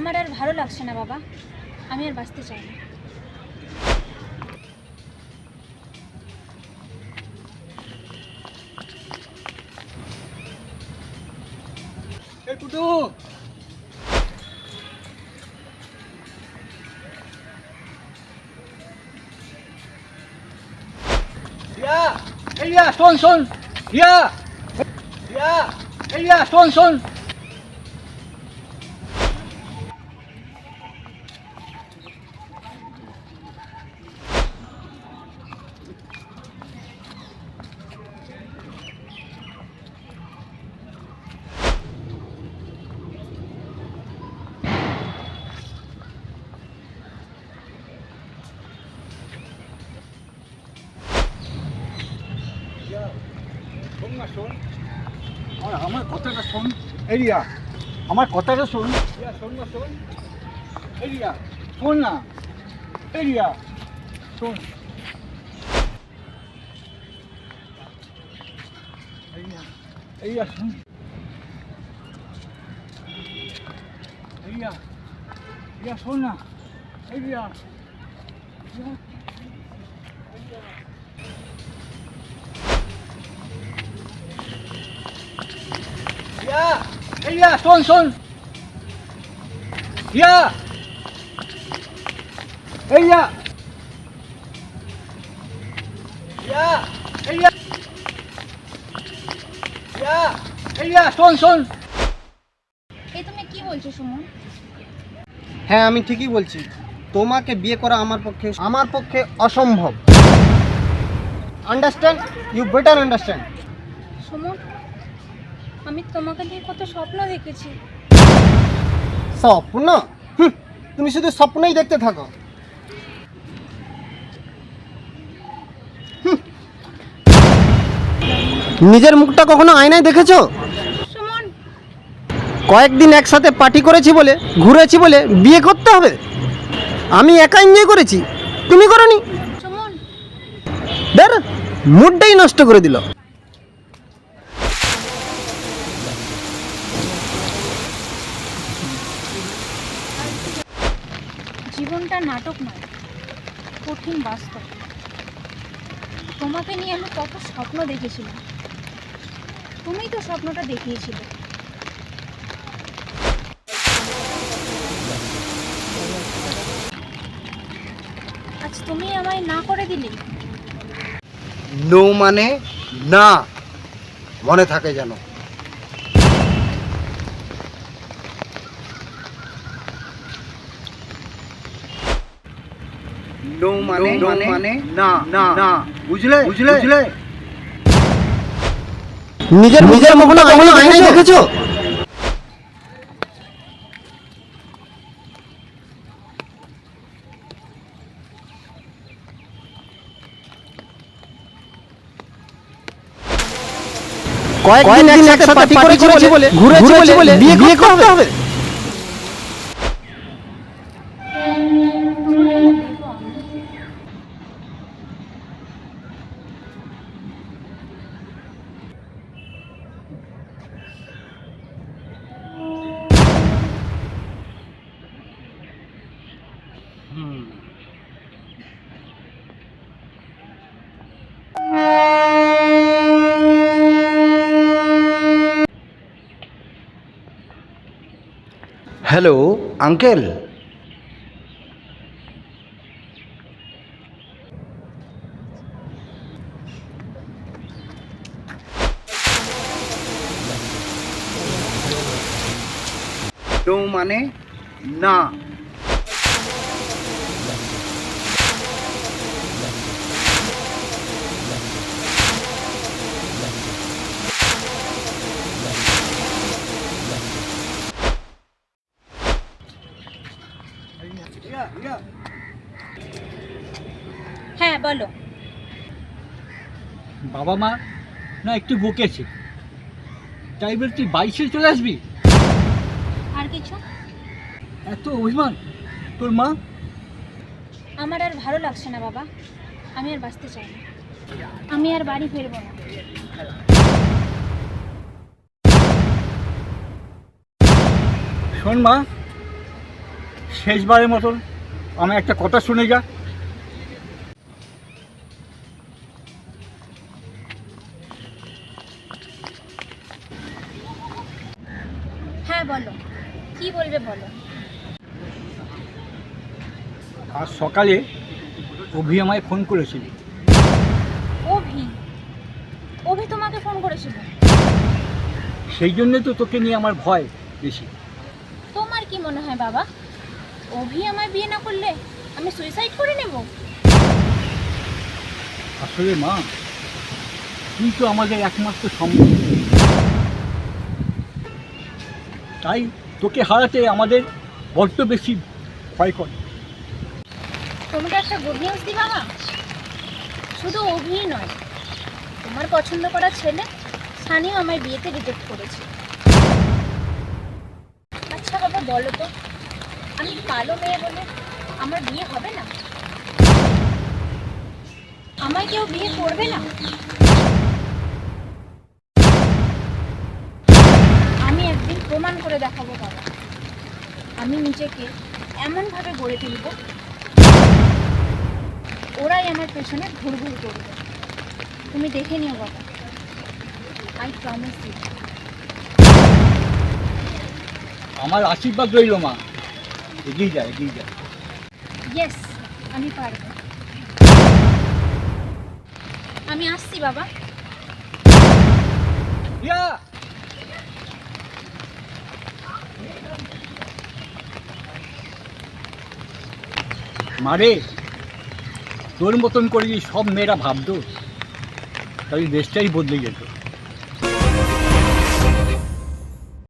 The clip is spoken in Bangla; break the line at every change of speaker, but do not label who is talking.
আমার আর ভালো লাগছে না, বাবা। আমি আর বাঁচতে চাই না।
শোন শোন। রিয়া শোন শোন। শোন না শোন আর আমার কথাটা শোন এরিয়া আমার কথাটা শোন রিয়া শোন না শোন এরিয়া শোন না এরিয়া শোন এরিয়া এরিয়া শোন এরিয়া এরিয়া শোন না এরিয়া এরিয়া রিয়া শোন শোন। রিয়া এই রিয়া রিয়া এই রিয়া রিয়া এই রিয়া শোন শোন।
এই তুমি কি বলছো সুমন?
হ্যাঁ আমি ঠিকই বলছি। তোমাকে বিয়ে করা আমার পক্ষে আমার পক্ষে অসম্ভব। Understand you better understand
Suman আমি তোমাকে নিয়ে কত স্বপ্ন দেখেছি।
স্বপ্ন? তুমি শুধু স্বপ্নই দেখতে থাকো। নিজের মুখটা কখনো আয়নায় দেখেছ?
সুমন।
কয়েকদিন একসাথে পার্টি করেছি বলে ঘুরেছি বলে বিয়ে করতে হবে? আমি একা এনজয় করেছি। তুমি করনি?
সুমন।
দেখ মুডটাই নষ্ট করে দিল।
কঠিন বাস্তব। তোমাকে নিয়ে আমি কত স্বপ্ন দেখেছিলাম। তুমিই তো স্বপ্নটা দেখিয়েছিলে। আজ তুমি আমায় না করে দিলে?
নো মানে না। মনে থাকে যেন। নো মানে মানে না না না বুঝলে বুঝলে বুঝলে নিজের নিজের কখনো কখনো আয়নায় দেখেছ? কয়েকদিন একসাথে পার্টি করেছি বলে ঘুরেছি বলে বিয়ে করতে হবে। হ্যালো আঙ্কেল নো মানে না
রিয়া রিয়া
হ্যাঁ বলো।
বাবা মা না একটু বকেছে। তাই বলে তুই বাইশে চলে আসবি?
আর কিছু?
এত অভিমান। তোর মা?
আমার আর ভালো লাগছে না বাবা। আমি আর বাঁচতে চাই না। আমি আর বাড়ি ফিরবো না।
শোন মা শেষবারের মতন আমার একটা কথা শুনে যা
হ্যাঁ বলো। কি বলবে বলো?
আজ সকালে অভি আমায় ফোন করেছিল।
অভি? অভি তোমাকে ফোন করেছিল?
সেই জন্য তো তোকে নিয়ে আমার ভয় বেশি।
তোমার কি মনে হয় বাবা? অভি আমায় বিয়ে না করলে আমি সুইসাইড করে নেব?
আসলে মা তুই তো আমাদের একমাত্র সম্বন্ধ। তাই তোকে হারাতে আমাদের বড্ড বেশি ভয় করে।
তোমাকে একটা গুড নিউজ দি বাবা শুধু অভি নয় তোমার পছন্দ করা ছেলে সানিও আমায় বিয়েতে রিজেক্ট করেছে। আচ্ছা বাবা বলো তো। আমি কালো মেয়ে বলে আমার বিয়ে হবে না? আমায় কেউ বিয়ে করবে না? আমি একদিন প্রমাণ করে দেখাবো বাবা। আমি নিজেকে এমনভাবে গড়ে তুলব, ওরাই আমার পেছনে ঘুরঘুর করবে। তুমি দেখে নিও বাবা। আই প্রমিস ইউ
আমার আশীর্বাদ রইল মা। এগিয়ে যায় এগিয়ে যায়
ইয়েস আমি পারব। আমি আসছি বাবা।
ইয়া মারে তোর মতন করে সব মেয়েরা ভাবতো তাহলে দেশটাই বদলে যেত